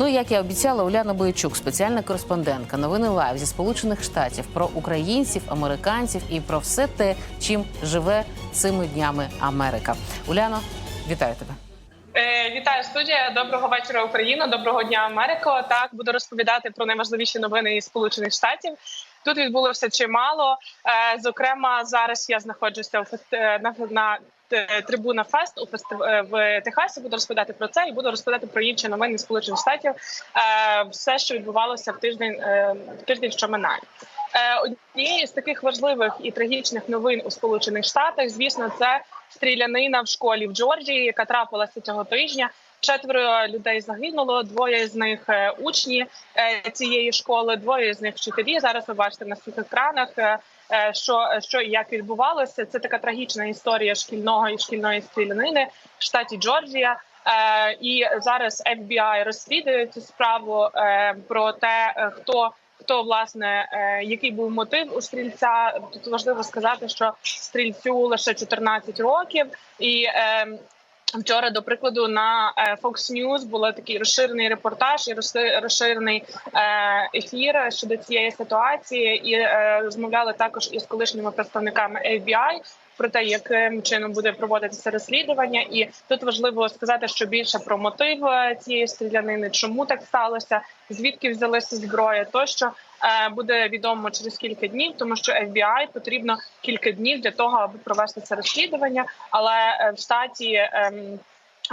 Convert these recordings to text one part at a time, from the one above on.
Ну як я обіцяла, Уляна Бойчук, спеціальна кореспондентка новини Лайв зі Сполучених Штатів про українців, американців і про все те, чим живе цими днями Америка. Уляно, вітаю тебе. Е, Вітаю студія. Доброго вечора, Україна. Доброго дня, Америко. Так буду розповідати про найважливіші новини із Сполучених Штатів. Тут відбулося чимало. Е, Зокрема, зараз я знаходжуся е, на, на е, трибуна Фест у фестив... в Техасі. Буду розповідати про це і буду розповідати про інші новини Сполучених Штатів. Все, що відбувалося в тиждень в тиждень, що минає. Однією з таких важливих і трагічних новин у Сполучених Штатах, звісно, це стрілянина в школі в Джорджії, яка трапилася цього тижня. Четверо людей загинуло. Двоє з них е, учні е, цієї школи, двоє з них вчителі. Зараз ви бачите на своїх екранах, е, що, що як відбувалося. Це така трагічна історія шкільного і шкільної стрілянини в штаті Джорджія. І зараз FBI розслідує цю справу про те, хто хто власне е, який був мотив у стрільця. Тут важливо сказати, що стрільцю лише 14 років, і е, вчора, до прикладу, на е, Fox News було такий розширений репортаж і розши- розширений ефір щодо цієї ситуації, і розмовляли також із колишніми представниками FBI про те, яким чином буде проводитися розслідування, і тут важливо сказати, що більше про мотив цієї стрілянини, чому так сталося, звідки взялися зброя, тощо буде відомо через кілька днів, тому що FBI потрібно кілька днів для того, аби провести це розслідування. Але е, в штаті ем,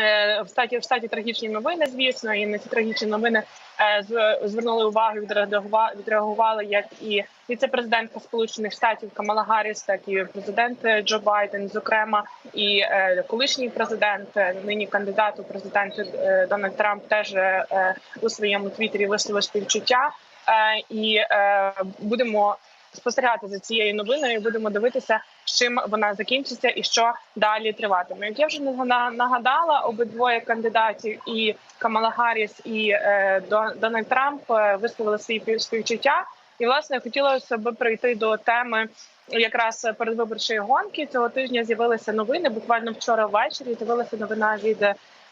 е, в статі в статі трагічні новини, звісно, і на ці трагічні новини е, звернули увагу, відреагува- відреагували як і віце-президентка Сполучених Штатів Камала Гарріс, так і президент е, Джо Байден, зокрема, і е, колишній президент, е, нині кандидат у президенти е, Дональд Трамп, теж е, е, у своєму твіттері висловив співчуття. Е, і е, будемо спостерігати за цією новиною. і Будемо дивитися, з чим вона закінчиться і що далі триватиме. Як я вже нага- нагадала, обидвоє кандидатів і Камала Гарріс, і е, Дональд Трамп висловили свої пів- співчуття. І власне хотілося б прийти до теми. Якраз передвиборчої гонки цього тижня з'явилися новини. Буквально вчора ввечері з'явилася новина від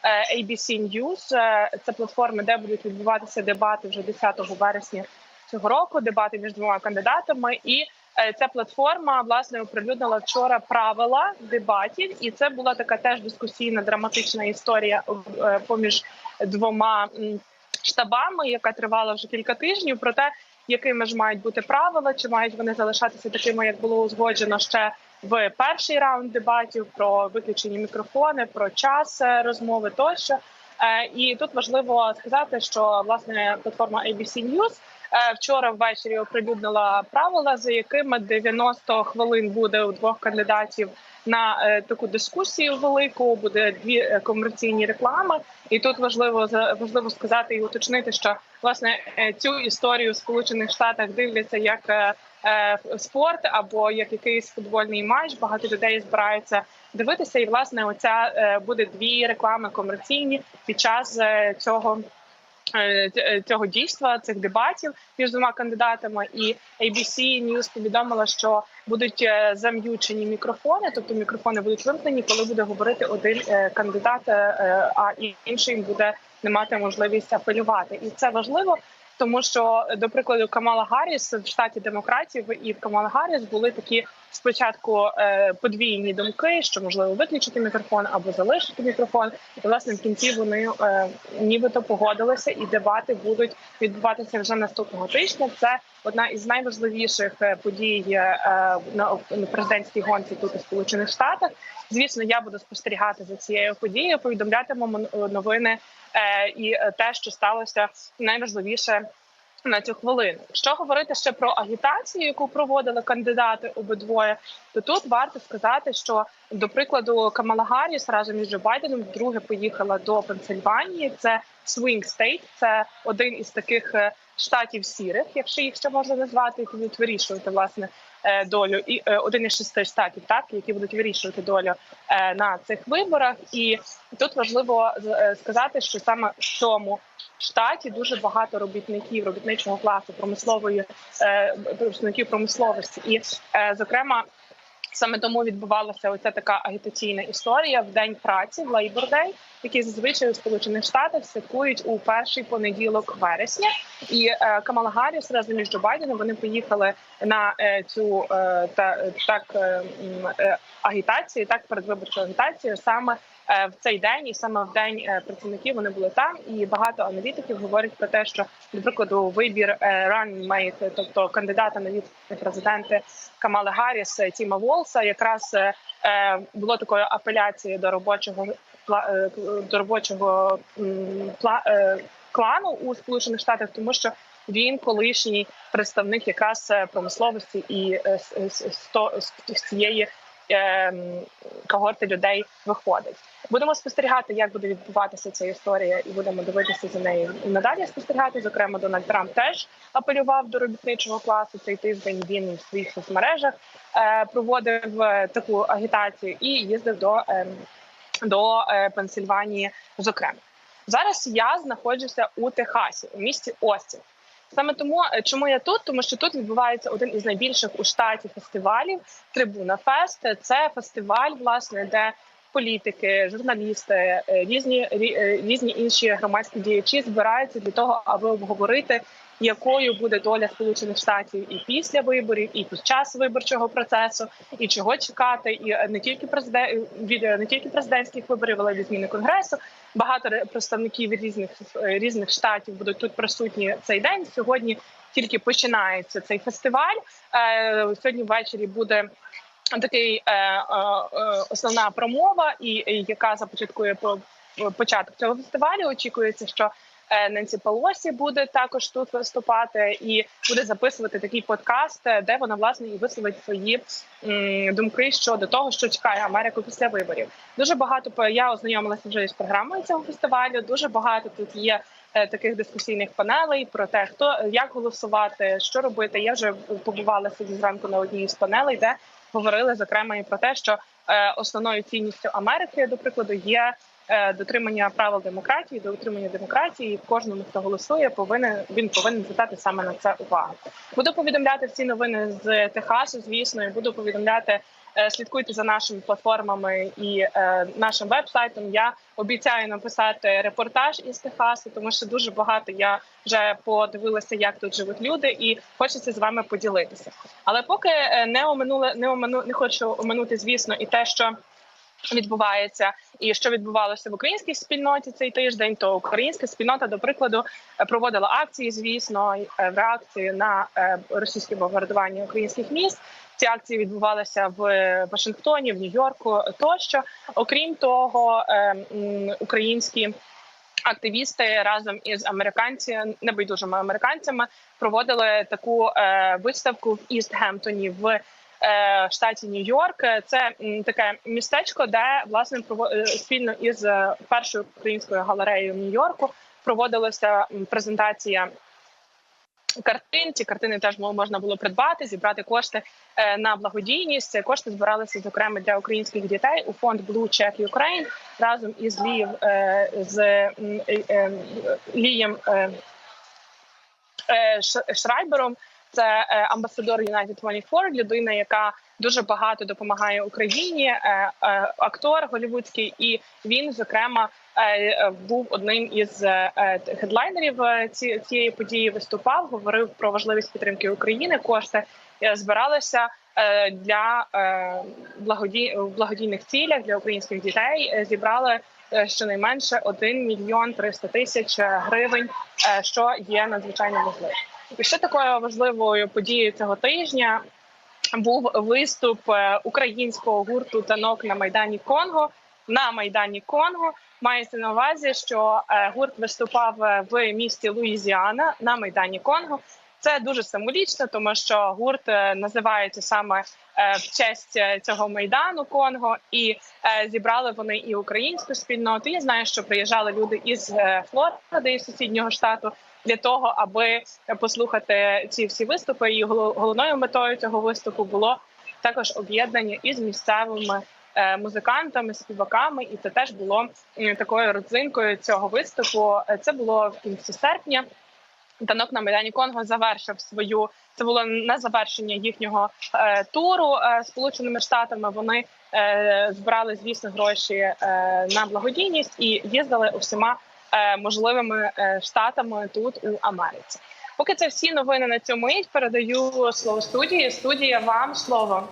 ABC News. Е, Це платформи, де будуть відбуватися дебати вже 10 вересня цього року. Дебати між двома кандидатами. І е, ця платформа власне оприлюднила вчора правила дебатів, і це була така теж дискусійна драматична історія е, поміж двома штабами, яка тривала вже кілька тижнів. Про те, якими ж мають бути правила, чи мають вони залишатися такими, як було узгоджено ще в перший раунд дебатів про виключені мікрофони, про час е, розмови тощо. Е, І тут важливо сказати, що власне платформа ABC News е, вчора ввечері оприлюднила правила, за якими 90 хвилин буде у двох кандидатів на таку дискусію велику. Буде дві комерційні реклами, і тут важливо важливо сказати і уточнити, що власне цю історію в Сполучених Штатах дивляться як спорт або як якийсь футбольний матч. Багато людей збираються дивитися, і власне оця е, буде дві реклами комерційні під час е, цього. е, е, Цього дійства цих дебатів між двома кандидатами, і ABC News повідомила, що будуть е, зам'ючені мікрофони, тобто мікрофони будуть вимкнені, коли буде говорити один е, кандидат, е, е, а інший буде не мати можливість апелювати. І це важливо, тому що до прикладу Камала Гарріс в штаті демократів і Камала Гарріс були такі спочатку е, подвійні думки, що можливо виключити мікрофон або залишити мікрофон. І власне в кінці вони е, нібито погодилися, і дебати будуть відбуватися вже наступного тижня. Це одна із найважливіших е, подій на президентській гонці тут у Сполучених Штатах. Звісно, я буду спостерігати за цією подією, повідомлятиму новини і те, що сталося найважливіше на цю хвилину. Що говорити ще про агітацію, яку проводили кандидати обидвоє, то тут варто сказати, що до прикладу Камала Гарріс разом із Джо Байденом вдруге поїхала до Пенсильванії. Це Swing State, це один із таких е, штатів сірих, якщо їх ще можна назвати, які будуть вирішувати власне долю, і е, один із шести штатів, так які будуть вирішувати долю е, на цих виборах. І тут важливо е, сказати, що саме в цьому штаті дуже багато робітників робітничого класу, промислової е, представників промисловості, і е, зокрема Саме тому відбувалася оця така агітаційна історія в день праці в Day, який зазвичай у Сполучених Штатах святкують у перший понеділок вересня. І е, Камала Гарріс разом із Джо Байденом вони поїхали на е, цю е, та так е, е, агітацію, так передвиборчу агітацію саме. Е, В цей день і саме в день е, працівників вони були там, і багато аналітиків говорять про те, що до прикладу вибір ранмейт, тобто кандидата на віце президенти Камали Гарріс е, Тіма Волса, якраз було такою апеляцією до робочого до робочого клану у Сполучених Штатах, тому що він колишній представник якраз промисловості і з, цієї когорти людей виходить. Будемо спостерігати, як буде відбуватися ця історія, і будемо дивитися за нею надалі спостерігати. Зокрема, Дональд Трамп теж апелював до робітничого класу цей тиждень. Він в своїх соцмережах е, проводив е, таку агітацію і їздив до, е, до Пенсильванії. Зокрема, зараз я знаходжуся у Техасі, у місті Остін. Саме тому, чому я тут, тому що тут відбувається один із найбільших у штаті фестивалів Трибуна Фест. Це фестиваль, власне, де політики, журналісти, е, різні е, різні інші громадські діячі збираються для того, аби обговорити, якою буде доля Сполучених Штатів і після виборів, і під час виборчого процесу, і чого чекати, і е, не тільки президент від не тільки президентських виборів, але й від зміни конгресу. Багато ре- представників різних різних штатів будуть тут присутні цей день. Сьогодні тільки починається цей фестиваль. Сьогодні ввечері буде такий е, е, е, основна промова, і, яка започаткує по початок цього фестивалю. Очікується, що е, Ненсі Пелосі буде також тут виступати і буде записувати такий подкаст, е, де вона власне і висловить свої думки щодо того, що чекає Америку після виборів. Дуже багато я ознайомилася вже із програмою цього фестивалю. Дуже багато тут є. е, Таких дискусійних панелей про те, хто як голосувати, що робити. Я вже побувала сьогодні зранку на одній з панелей, де говорили зокрема і про те, що е, основною цінністю Америки, до прикладу, є е, дотримання правил демократії, дотримання демократії. І кожному, хто голосує, повинен він повинен звертати саме на це увагу. Буду повідомляти всі новини з Техасу. Звісно, і буду повідомляти. Е, Слідкуйте за нашими платформами і е, нашим веб-сайтом. Я обіцяю написати репортаж із Техасу, тому що дуже багато я вже подивилася, як тут живуть люди, і хочеться з вами поділитися. Але поки е, не оминули, не омину, не хочу оминути, звісно, і те, що відбувається, і що відбувалося в українській спільноті цей тиждень, то українська спільнота, до прикладу, е, проводила акції, звісно, е, в реакцію на е, російське бомбардування українських міст. Ці акції відбувалися в Вашингтоні, в Нью-Йорку тощо. Окрім того, е, українські активісти разом із американцями, небайдужими американцями, проводили таку е, виставку в Істгемптоні в е, штаті Нью-Йорк. Це таке містечко, де власне е, спільно із е, першою українською галереєю в Нью-Йорку проводилася презентація. Картин ці картини теж можна було придбати, зібрати кошти на благодійність. Кошти збиралися зокрема для українських дітей у фонд Blue Check Ukraine разом із Лієм з Лієм Шрайбером. Це е, амбасадор United 24, людина, яка дуже багато допомагає Україні, е, е, актор голівудський, і він зокрема був одним із хедлайнерів цієї події. Виступав, говорив про важливість підтримки України. Кошти збиралися для благоді... в благодійних цілях для українських дітей. Зібрали щонайменше 1 мільйон 300 тисяч гривень, що є надзвичайно важливим. І ще такою важливою подією цього тижня був виступ е, українського гурту танок на майдані Конго. На майдані Конго мається на увазі, що е, гурт виступав е, в місті Луїзіана на майдані Конго. Це дуже символічно, тому що гурт називається саме в честь цього майдану Конго, і зібрали вони і українську спільноту. Я знаю, що приїжджали люди із Флориди, із сусіднього штату, для того, аби послухати ці всі виступи. І голо- головною метою цього виступу було також об'єднання із місцевими е, музикантами, співаками, і це теж було такою родзинкою цього виступу. Е, Це було в кінці серпня. Танок на Майдані Конго завершив свою. Це було на завершення їхнього е, туру сполученими штатами. Вони збирали звісно гроші на благодійність і їздили усіма можливими е, штатами тут у Америці. Поки це всі новини на цю мить. Передаю слово студії. Студія вам слово.